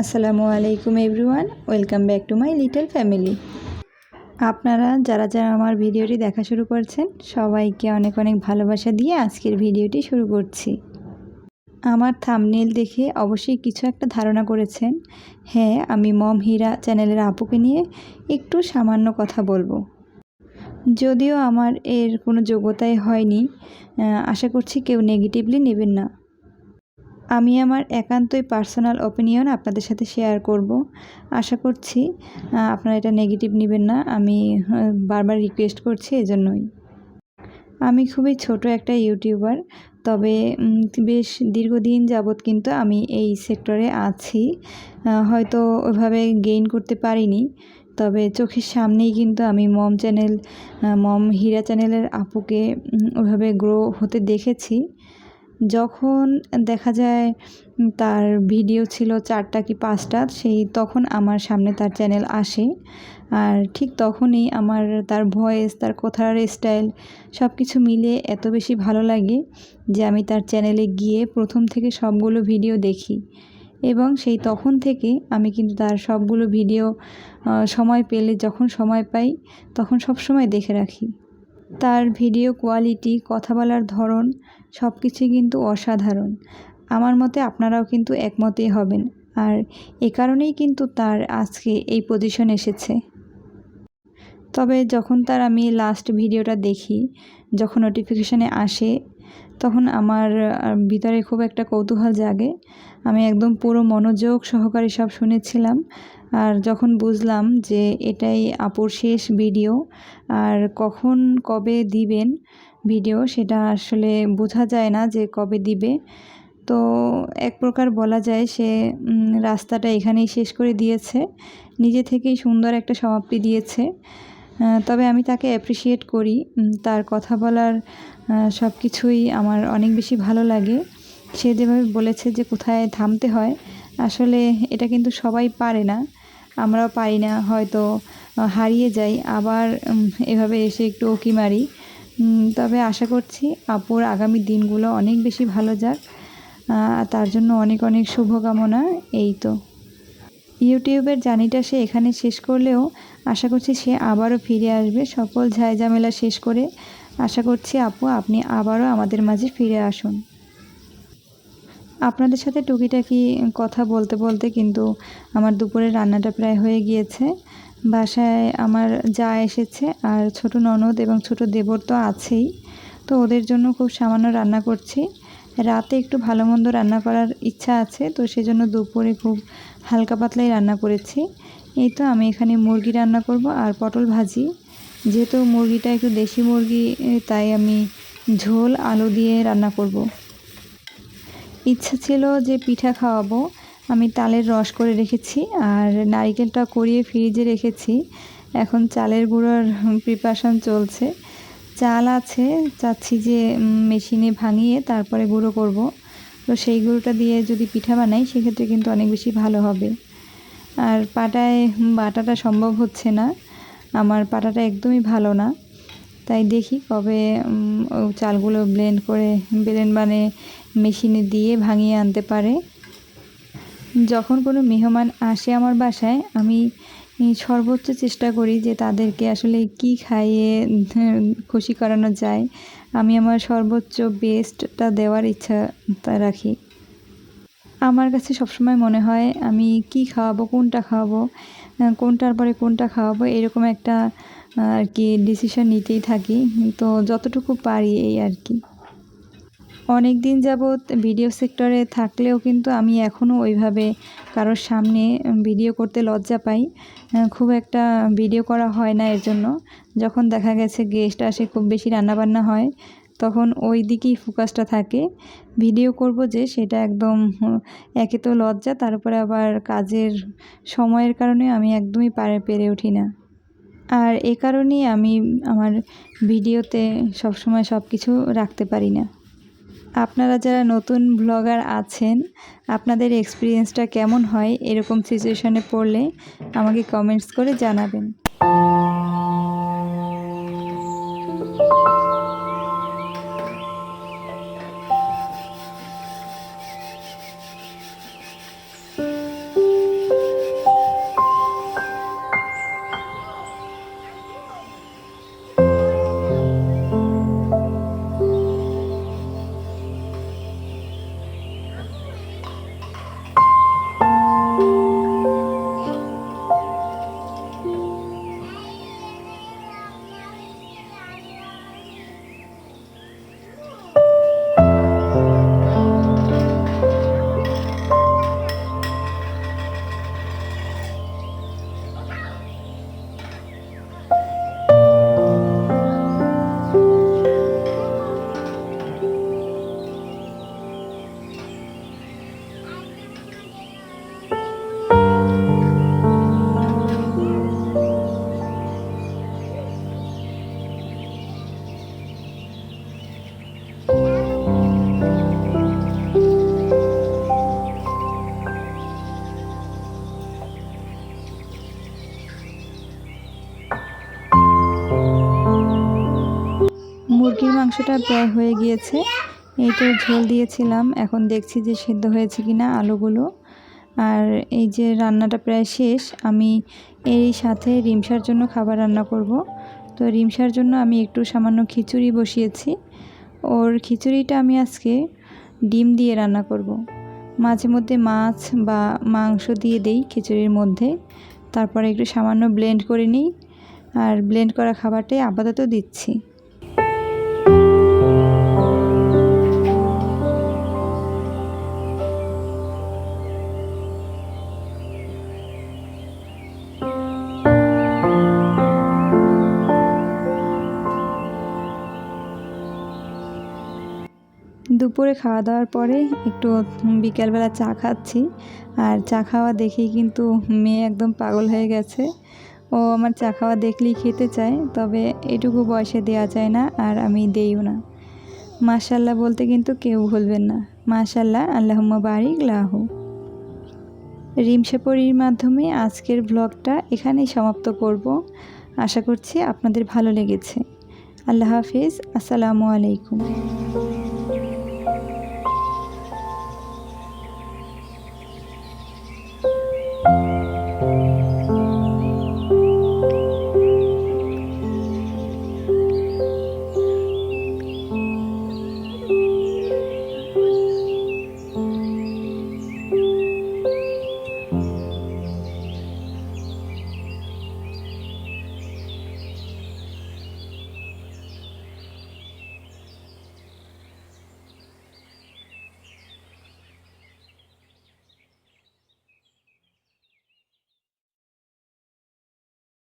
আসসালামু আলাইকুম everyone, welcome back to my little family. আপনারা, যারা যারা আমার ভিডিওটি দেখা শুরু করছেন, সবাইকে অনেক অনেক ভালোবাসা দিয়ে আজকের ভিডিওটি শুরু করছি। আমার থামনেল দেখে অবশ্যই কিছু একটা ধারণা করেছেন। হ্যাঁ আমি মম হীরা চ্যানেলের আপুকে নিয়ে একটু সামান্য কথা বলব। যদিও আমার এর কোনো যোগ্যতাই হয়নি আশা করছি কেউ নেগেটিভলি নেবেন না। আমি আমার একান্তই পার্সোনাল ওপিনিয়ন আপনাদের সাথে শেয়ার করব। আশা করছি আপনারা এটা নেগেটিভ নেবেন না। আমি বারবার রিকোয়েস্ট করছি এজন্যই। আমি খুবই ছোট একটা ইউটিউবার তবে বেশ দীর্ঘদিন যাবৎ কিন্তু আমি এই সেক্টরে আছি। হয়তো ওইভাবে গেইন করতে পারিনি, তবে চোখের সামনেই কিন্তু আমি মম চ্যানেল মম হীরা চ্যানেলের আপুকে ওইভাবে গ্রো হতে দেখেছি। যখন দেখা যায় তার ভিডিও ছিল চারটা কি পাঁচটা, সেই তখন আমার সামনে তার চ্যানেল আসে। আর ঠিক তখনই আমার তার ভয়েস তার কথার স্টাইল সব কিছু মিলে এত বেশি ভালো লাগে যে আমি তার চ্যানেলে গিয়ে প্রথম থেকে সবগুলো ভিডিও দেখি। এবং সেই তখন থেকে আমি কিন্তু তার সবগুলো ভিডিও সময় পেলে যখন সময় পাই তখন সব সময় দেখে রাখি। তার ভিডিও কোয়ালিটি, কথা বলার ধরন সব কিছুই কিন্তু অসাধারণ। আমার মতে আপনারাও কিন্তু একমতেই হবেন। আর এ কারণেই কিন্তু তার আজকে এই পজিশন এসেছে। তবে যখন তার আমি লাস্ট ভিডিওটা দেখি, যখন নোটিফিকেশানে আসে তখন আমার ভিতরে খুব একটা কৌতূহল জাগে। আমি একদম পুরো মনোযোগ সহকারে সব শুনেছিলাম। আর যখন বুঝলাম যে এটাই আপুর শেষ ভিডিও, আর কখন কবে দিবেন ভিডিও, সেটা আসলে বোঝা যায় না যে কবে দিবে। তো এক প্রকার বলা যায় সে রাস্তাটা এখানেই শেষ করে দিয়েছে। নিজে থেকেই সুন্দর একটা সমাপ্তি দিয়েছে। তবে আমি তাকে অ্যাপ্রিসিয়েট করি। তার কথা বলার সব কিছুই আমার অনেক বেশি ভালো লাগে। সে যেভাবে বলেছে যে কোথায় থামতে হয়, আসলে এটা কিন্তু সবাই পারে না। আমরাও পারি না, হয়তো হারিয়ে যাই, আবার এভাবে এসে একটু ওকি মারি। তবে আশা করছি আপুর আগামী দিনগুলো অনেক বেশি ভালো যাক। তার জন্য অনেক অনেক শুভকামনা, এই তো। ইউটিউবের জার্নিটা সে এখানে শেষ করলেও আশা করছি সে আবারও ফিরে আসবে। সকল ঝামেলা শেষ করে আশা করছি, আপু, আপনি আবারও আমাদের মাঝে ফিরে আসুন। আপনাদের সাথে টুকিটাকি কথা বলতে বলতে কিন্তু আমার দুপুরের রান্নাটা প্রায় হয়ে গিয়েছে। বাসায় আমার যা এসেছে আর ছোট ননদ এবং ছোট দেবর তো আছেই, তো ওদের জন্য খুব সামান্য রান্না করছি। রাতে একটু ভালো মন্দ রান্না করার ইচ্ছা আছে, তো সেজন্য দুপুরে খুব হালকা পাতলাই রান্না করেছি। এই তো আমি এখানে মুরগি রান্না করব আর পটল ভাজি। যেহেতু মুরগিটা একটু দেশি মুরগি তাই আমি ঝোল, আলু দিয়ে রান্না করব। ইচ্ছা ছিল যে পিঠা খাওয়াবো। আমি তালের রস করে রেখেছি আর নারিকেলটা করিয়ে ফ্রিজে রেখেছি। এখন চালের গুঁড়োর প্রিপারেশান চলছে। চাল আছে, চাচ্ছি যে মেশিনে ভাঙিয়ে তারপরে গুঁড়ো করব। তো সেই গুঁড়োটা দিয়ে যদি পিঠা বানাই, সেক্ষেত্রে কিন্তু অনেক বেশি ভালো হবে। আর পাটায় বাটাটা সম্ভব হচ্ছে না। আমার পাটাটা একদমই ভালো না। তাই দেখি কবে চালগুলো ব্লেন্ড করে ব্লেন্ড মানে মেশিনে দিয়ে ভাঙিয়ে আনতে পারে। যখন কোনো মেহমান আসে আমার বাসায়, আমি সর্বোচ্চ চেষ্টা করি যে তাদেরকে আসলে কি খাইয়ে খুশি করানো যায়। আমি আমার সর্বোচ্চ বেস্টটা দেওয়ার ইচ্ছা রাখি। আমার কাছে সবসময় মনে হয়, আমি কি খাওয়াবো, কোনটা খাওয়াবো কোনটার পরে কোনটা খাওয়াবো, এরকম একটা আর কি ডিসিশন নিতেই থাকি। তো যতটুকু পারি এই আর কি। অনেক দিন যাবৎ ভিডিও সেক্টরে থাকলেও কিন্তু আমি এখনও ওইভাবে কারোর সামনে ভিডিও করতে লজ্জা পাই। খুব একটা ভিডিও করা হয় না এর জন্য। যখন দেখা গেছে গেস্ট আসে, খুব বেশি রান্নাবান্না হয়, তখন ওই দিকেই ফোকাসটা থাকে। ভিডিও করব যে সেটা একদম একে তো লজ্জা তারপরে আবার কাজের সময়ের কারণে আমি একদমই পারে, পেরে উঠি না। আর এ কারণেই আমি আমার ভিডিওতে সবসময় সব কিছু রাখতে পারি না। আপনারা যারা নতুন ব্লগার আছেন, আপনাদের এক্সপিরিয়েন্সটা কেমন হয় এরকম সিচুয়েশনে পড়লে আমাকে কমেন্টস করে জানাবেন। মুরগির মাংসটা প্রায় হয়ে গিয়েছে। এইটা ঝোল দিয়েছিলাম। এখন দেখছি যে সেদ্ধ হয়েছে কি না আলুগুলো। আর এই যে রান্নাটা প্রায় শেষ, আমি এই সাথে রিমসার জন্য খাবার রান্না করব। তো রিমসার জন্য আমি একটু সামান্য খিচুড়ি বসিয়েছি। ওর খিচুড়িটা আমি আজকে ডিম দিয়ে রান্না করব। মাঝে মধ্যে মাছ বা মাংস দিয়ে দেই খিচুড়ির মধ্যে। তারপরে একটু সামান্য ব্লেন্ড করে নিই। আর ব্লেন্ড করা খাবারটাই আপাতত দিচ্ছি। দুপুরে খাওয়া দাওয়ার পরে একটু বিকেলবেলা চা খাচ্ছি। আর চা খাওয়া দেখেই কিন্তু মেয়ে একদম পাগল হয়ে গেছে। ও আমার চা খাওয়া দেখলেই খেতে চায়, তবে এটুকু বয়সে দেওয়া যায় না আর আমি দেইও না। মাশাল্লাহ বলতে কিন্তু কেউ ভুলবেন না। মাশাল্লাহ আল্লাহম্মা বারিক লাহু। রিমসাপরির মাধ্যমে আজকের ব্লগটা এখানেই সমাপ্ত করব। আশা করছি আপনাদের ভালো লেগেছে। আল্লাহ হাফিজ, আসসালামু আলাইকুম।